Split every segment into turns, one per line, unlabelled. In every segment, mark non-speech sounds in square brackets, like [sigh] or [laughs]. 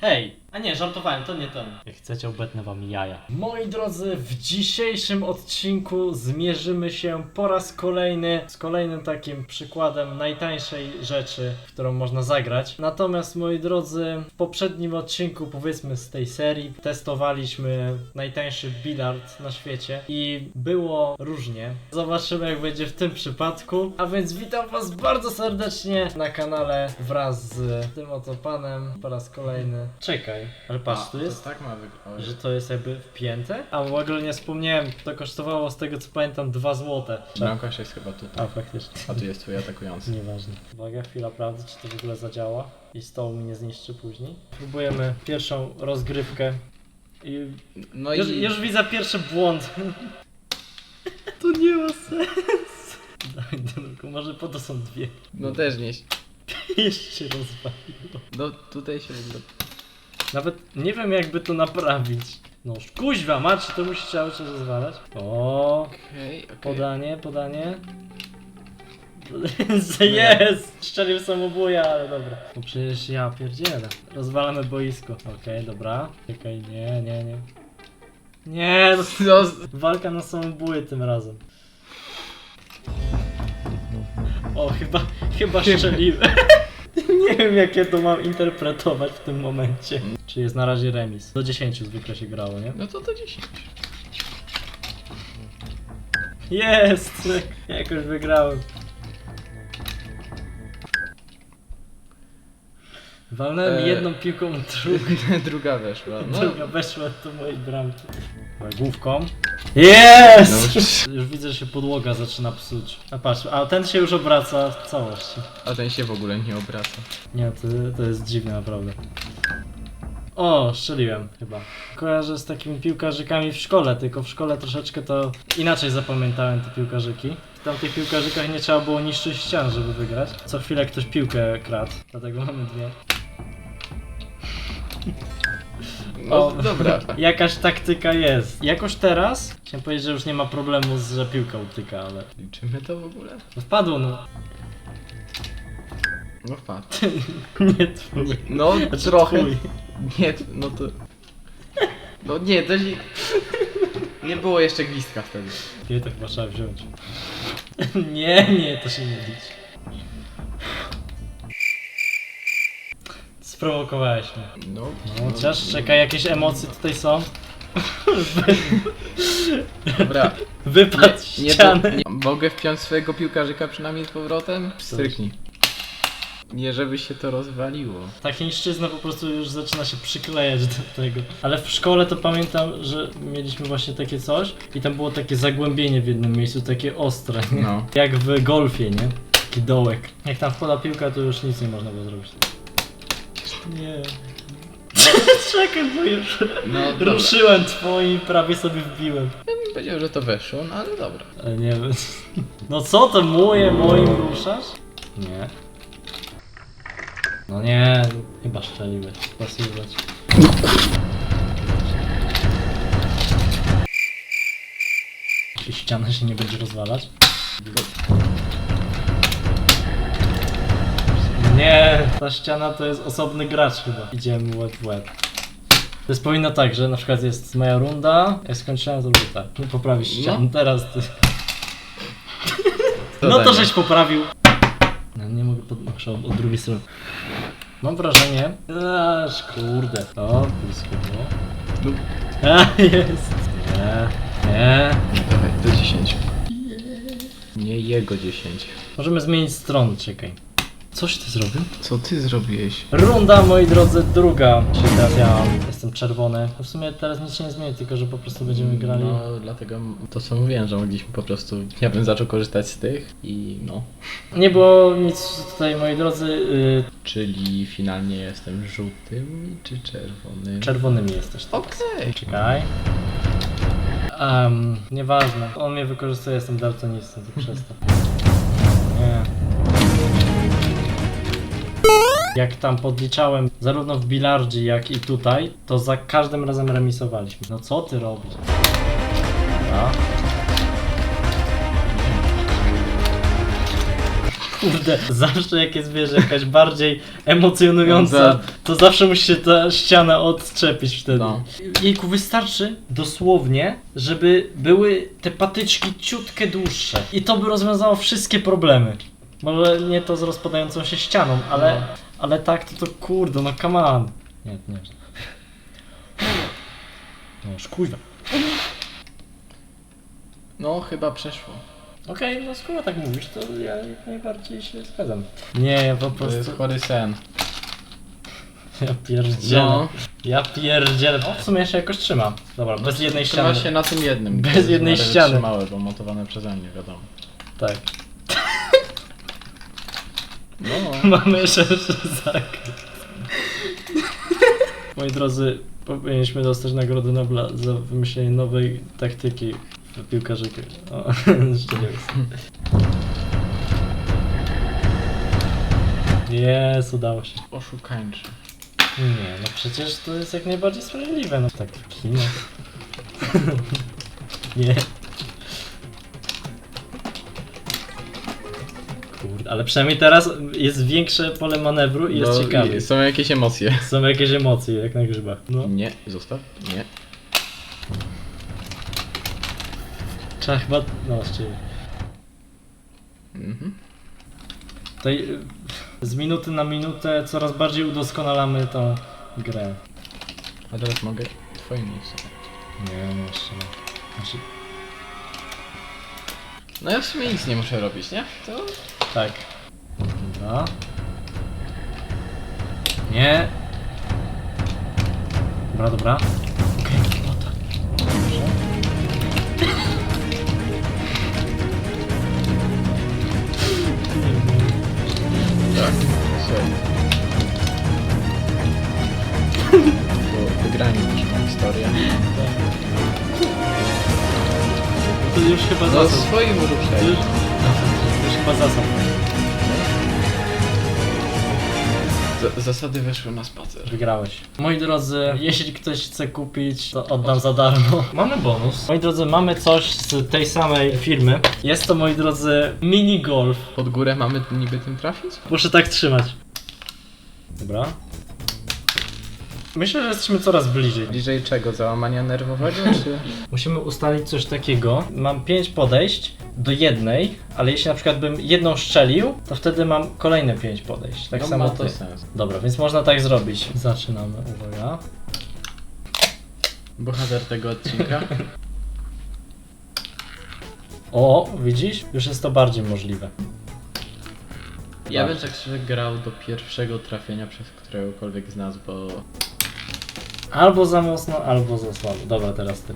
Hej! A nie, żartowałem, to nie ten. Jak chcecie, obetnę wam jaja. Moi drodzy, w dzisiejszym odcinku zmierzymy się po raz kolejny z kolejnym takim przykładem najtańszej rzeczy, w którą można zagrać. Natomiast, moi drodzy, w poprzednim odcinku, powiedzmy z tej serii, testowaliśmy najtańszy bilard na świecie i było różnie. Zobaczymy, jak będzie w tym przypadku. A więc witam Was bardzo serdecznie na kanale wraz z tym oto panem po raz kolejny. Czekaj, ale patrz,
A,
tu jest,
To tak ma wyglądać.
że to jest jakby wpięte? A w ogóle nie wspomniałem, to kosztowało z tego co pamiętam 2 złote.
Bramkarz jest chyba tutaj.
A, faktycznie.
A tu jest twój atakujący.
Nieważne. Uwaga, chwila prawdy, czy to w ogóle zadziała i stołu mi nie zniszczy później. Próbujemy pierwszą rozgrywkę i
No
już,
i
już widzę pierwszy błąd. to nie ma sensu. Daj, Denku, może po to są dwie.
no też nie.
Jeszcze się rozwaliło.
No tutaj się w ogóle.
Nawet nie wiem jakby to naprawić. No kuźwa, Marci, to musi cały czas rozwalać. O,
Okej, okej.
podanie, podanie. [laughs] [laughs] Jest! Szczelił samobuja, ale dobra. No przecież ja pierdzielę. Rozwalamy boisko. Okej, dobra. Czekaj, nie, nie, nie. Nie, no [laughs]
No, z-
Walka na samobuję tym razem. O, chyba, chyba szczeliłem. Nie wiem jak ja to mam interpretować w tym momencie. Czy jest na razie remis? Do 10 zwykle się grało, nie?
no to to 10.
Jest! Jakoś wygrałem. Walnąłem
Eee.
jedną piłką, drugą. [laughs]
Druga weszła. No.
Druga weszła do mojej bramki. Główką. Jest!
No.
Już widzę, że się podłoga zaczyna psuć. A patrz, a ten się już obraca w całości.
A ten się w ogóle nie obraca.
Nie, to, to jest dziwne naprawdę. O, strzeliłem chyba. Kojarzę z takimi piłkarzykami w szkole, tylko w szkole troszeczkę to inaczej zapamiętałem te piłkarzyki. W tamtych piłkarzykach nie trzeba było niszczyć ścian, żeby wygrać. Co chwilę ktoś piłkę kradł, dlatego mamy dwie.
No
O.
dobra. [laughs]
Jakaś taktyka jest. Jakoś teraz, chciałem powiedzieć, że już nie ma problemu, z, że piłka utyka, ale...
Liczymy to w ogóle?
No Wpadło, no.
No wpadł. [laughs]
Nie twój.
No
Znaczy
trochę.
twój.
Nie, no to. No nie, to się. Nie było jeszcze gwizdka wtedy.
Nie, to chyba trzeba wziąć. [laughs] nie, nie, to się nie liczy. Sprowokowałeś mnie.
No.
No, chociaż czekaj, jakieś emocje tutaj są.
Dobra.
Wypad
Nie, nie,
ściany.
nie, mogę wpiąć swojego piłkarzyka przynajmniej z powrotem? Stryknij. Nie, żeby się to rozwaliło.
Ta chińszczyzna po prostu już zaczyna się przyklejać do tego. Ale w szkole to pamiętam, że mieliśmy właśnie takie coś i tam było takie zagłębienie w jednym miejscu, takie ostre, nie?
No.
Jak w golfie, nie? Taki dołek. Jak tam wpada piłka, to już nic nie można było zrobić. Nie. Czekaj, bo już
No, dobra.
ruszyłem twoim i prawie sobie wbiłem.
Ja bym powiedział, że to weszło, no ale dobra.
Ale nie wiem. No co to moje, moim ruszasz? Nie. No nie, chyba szczeliłeś. Pasować. Czy ściana się nie będzie rozwalać? Nie, ta ściana to jest osobny gracz chyba. Idziemy łeb w łeb. To jest powinno tak, że na przykład jest moja runda, ja skończyłem, to tak. Poprawisz ścian, teraz ty. No to żeś poprawił. No, nie mogę od, od drugiej strony. Mam wrażenie. Aż kurde. O, blisko było.
No,
A, jest. Nie, nie.
dawaj, do 10. Nie jego 10.
Możemy zmienić stronę, czekaj. Coś ty zrobił?
Co ty zrobiłeś?
Runda, moi drodzy, druga się trafia. Jestem czerwony. No W sumie teraz nic się nie zmieni, tylko że po prostu będziemy grali.
No, dlatego to co mówiłem, że mogliśmy po prostu. Ja bym zaczął korzystać z tych i no.
Nie było nic tutaj, moi drodzy. Yy,
Czyli finalnie jestem żółtym czy czerwonym?
czerwonymi jesteś. tak?
Okej.
Czekaj. Um, nieważne. On mnie wykorzystuje, jestem daltonistą, to przez to. Nie. Jak tam podliczałem, zarówno w bilardzie, jak i tutaj, to za każdym razem remisowaliśmy. No co ty robisz? Dobra. Kurde, zawsze jak jest, wiesz, jakaś bardziej emocjonująca,
Za-
to zawsze musi się ta ściana odczepić wtedy.
No.
Jejku, wystarczy dosłownie, żeby były te patyczki ciutkę dłuższe. I to by rozwiązało wszystkie problemy. Może nie to z rozpadającą się ścianą, ale,
No.
Ale tak to to kurde, no come on. Nie, nie. No już kurwa.
No, chyba przeszło.
Okej, no skoro tak mówisz, to ja jak najbardziej się zgadzam. Nie, ja po
To jest
prostu...
chory sen. [laughs]
Ja pierdzielę.
No,
Ja pierdzielę. O, w sumie się jakoś trzyma. Dobra, bez jednej
trzyma
ściany.
się na tym jednym.
Bez jednej ściany.
wytrzymałe, bo montowane przeze mnie, wiadomo.
Tak.
No, [laughs]
Mamy szerszy zakres. Moi drodzy, powinniśmy dostać Nagrodę Nobla za wymyślenie nowej taktyki w piłkarzyku. O, [laughs] szczerze Jest, udało się.
oszukańczy.
Nie, no przecież to jest jak najbardziej sprawiedliwe, no tak kino. [laughs] Nie. Ale przynajmniej teraz jest większe pole manewru i jest
No,
ciekawie.
i Są jakieś emocje. [laughs]
Są jakieś emocje, jak na grzybach. No.
Nie, zostaw. Nie.
Trzeba chyba... No, właściwie.
Mhm.
Tutaj y, z minuty na minutę coraz bardziej udoskonalamy tą grę.
A teraz mogę twoje miejsce.
Nie, no jeszcze nie. Znaczy,
No ja w sumie nic nie muszę robić, nie? To...
tak. Dobra. Nie. Dobra, dobra. Okej, o tak. Dobrze.
Tak. Słuchaj. [laughs] Bo wygrałem już tą historię.
To już chyba
No
zasad.
swoim ruszaj.
już chyba zasad.
Z- Zasady weszły na spacer.
Wygrałeś. Moi drodzy, jeśli ktoś chce kupić, to oddam za darmo. [laughs] Mamy bonus. Moi drodzy, mamy coś z tej samej firmy. Jest to, moi drodzy, mini golf.
Pod górę mamy niby tym trafić?
Muszę tak trzymać. Dobra. Myślę, że jesteśmy coraz bliżej.
Bliżej czego? Załamania nerwowego, czy... [laughs]
Musimy ustalić coś takiego. Mam 5 podejść do jednej, ale jeśli na przykład bym jedną szczelił, to wtedy mam kolejne 5 podejść. Tak
no,
samo
ma
ty.
to sens.
Dobra, więc można tak zrobić. Zaczynamy, uwaga.
Bohater tego odcinka. [laughs]
O, widzisz? Już jest to bardziej możliwe.
Ja bym tak szczerze grał do pierwszego trafienia przez któregokolwiek z nas, bo...
Albo za mocno, albo za słabo. Dobra, teraz ty.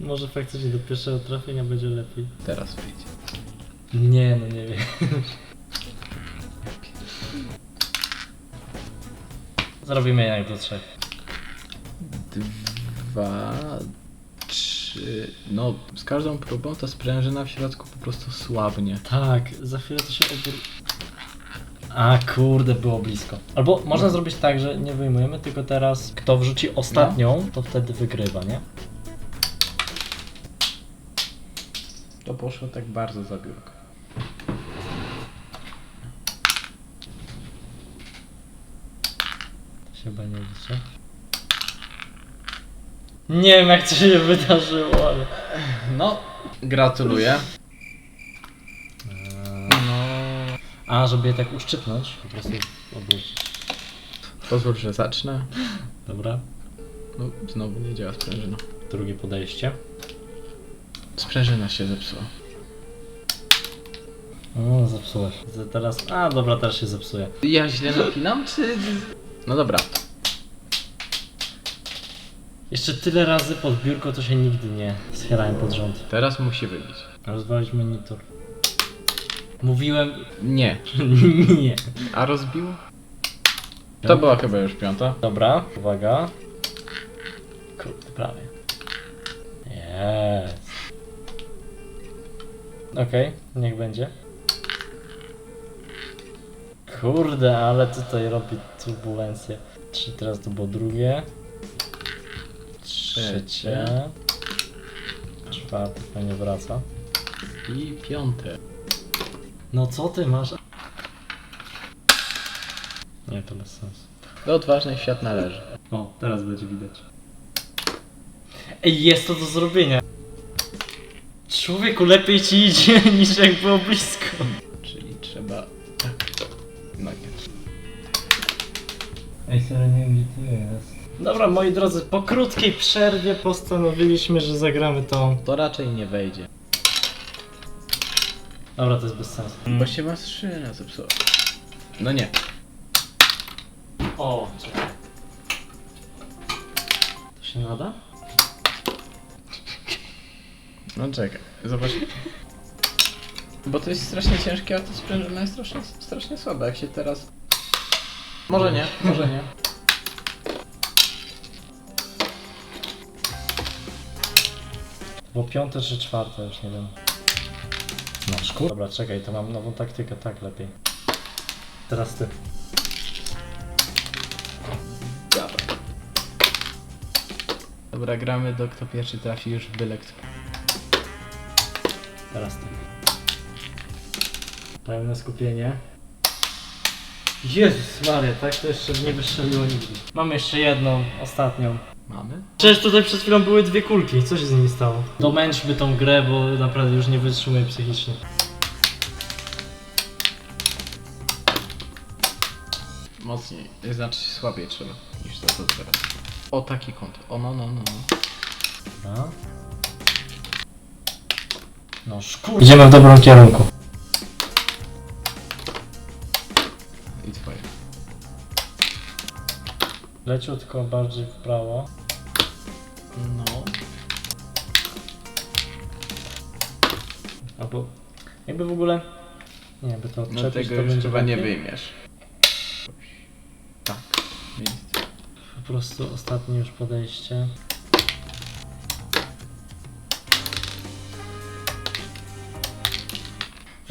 Może faktycznie do pierwszego trafienia będzie lepiej.
Teraz wyjdzie.
Nie, no nie wiem. Zrobimy jak do trzech.
Dwa... Trzy... No, z każdą próbą ta sprężyna w środku po prostu słabnie.
Tak, za chwilę to się obr... A kurde, było blisko. Albo można zrobić tak, że nie wyjmujemy, tylko teraz kto wrzuci ostatnią, to wtedy wygrywa, nie?
To poszło tak bardzo za biurko.
To się chyba nie liczy. Nie wiem jak to się wydarzyło, ale...
No, gratuluję. No...
A, żeby je tak uszczypnąć, po prostu obrócić.
Pozwól, że zacznę.
Dobra,
No, znowu nie działa sprężyna.
drugie podejście.
Sprężyna się zepsuła.
O, zepsułeś. Z- Teraz... A, dobra, teraz się zepsuje.
Ja źle napinam, czy... No dobra.
Jeszcze tyle razy pod biurko to się nigdy nie schylałem pod rząd.
Teraz musi wybić.
Rozwalić monitor. Mówiłem...
Nie. [laughs]
nie.
A rozbił? To była chyba już piąta.
Dobra, uwaga. Kurde, prawie. Jest. Okej, niech będzie. Kurde, ale tutaj robi turbulencję. Trzy, teraz to było drugie. Trzecie. Czwarte, fajnie wraca.
I piąte.
No co ty masz? Nie, to bez sensu.
Do odważnych świat należy.
O, teraz będzie widać. Ej, jest to do zrobienia. Człowieku, lepiej ci idzie [laughs] niż jak było blisko.
Czyli trzeba... Tak. No nie.
Ej, serio nie wiem gdzie to jest. Dobra, moi drodzy, po krótkiej przerwie postanowiliśmy, że zagramy to.
To raczej nie wejdzie.
Dobra, to jest bez sensu.
Bo się maszyna zepsuła. No nie.
O, czekaj. To się nada?
No czekaj, zobacz. Bo to jest strasznie ciężkie, a to sprężyna jest strasznie, strasznie słabe. Jak się teraz... Może nie, może nie.
Było piąte czy czwarte, już nie wiem. No szkur. Dobra, czekaj, to mam nową taktykę, tak lepiej. Teraz ty.
Dobra. Dobra, gramy do kto pierwszy trafi już w byle kto.
Teraz ty. Pełne skupienie. Jezus Maria, tak to jeszcze nie wystrzeliło nigdy. Mam jeszcze jedną, ostatnią.
Mamy?
Przecież tutaj przed chwilą były dwie kulki, co się z nimi stało? Domęczmy tą grę, bo naprawdę już nie wytrzymuję psychicznie.
Mocniej, znaczy słabiej trzeba niż to co teraz. O taki kąt. O no no no. no.
No. No szkur... Idziemy w dobrym kierunku.
I twoje.
Leciutko bardziej w prawo.
No.
Albo... Jakby w ogóle... Nie, by to
No
odczepić,
tego
to
już
będzie
chyba nie
lepiej.
wyjmiesz. Tak. Miejsce.
Po prostu ostatnie już podejście.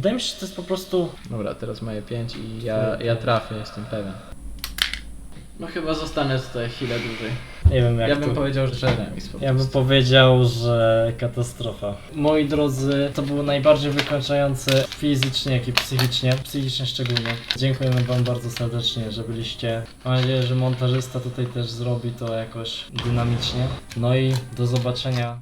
Wydaje mi się, że to jest po prostu...
Dobra, teraz mają 5 i ja, ja trafię, jestem pewien. No chyba zostanę tutaj chwilę dłużej.
Nie wiem jak
ja bym
to...
powiedział, że remis po
Ja bym
prostu.
powiedział, że katastrofa. Moi drodzy, to było najbardziej wykończające fizycznie, jak i psychicznie. Psychicznie szczególnie. Dziękujemy Wam bardzo serdecznie, że byliście. Mam nadzieję, że montażysta tutaj też zrobi to jakoś dynamicznie. No i do zobaczenia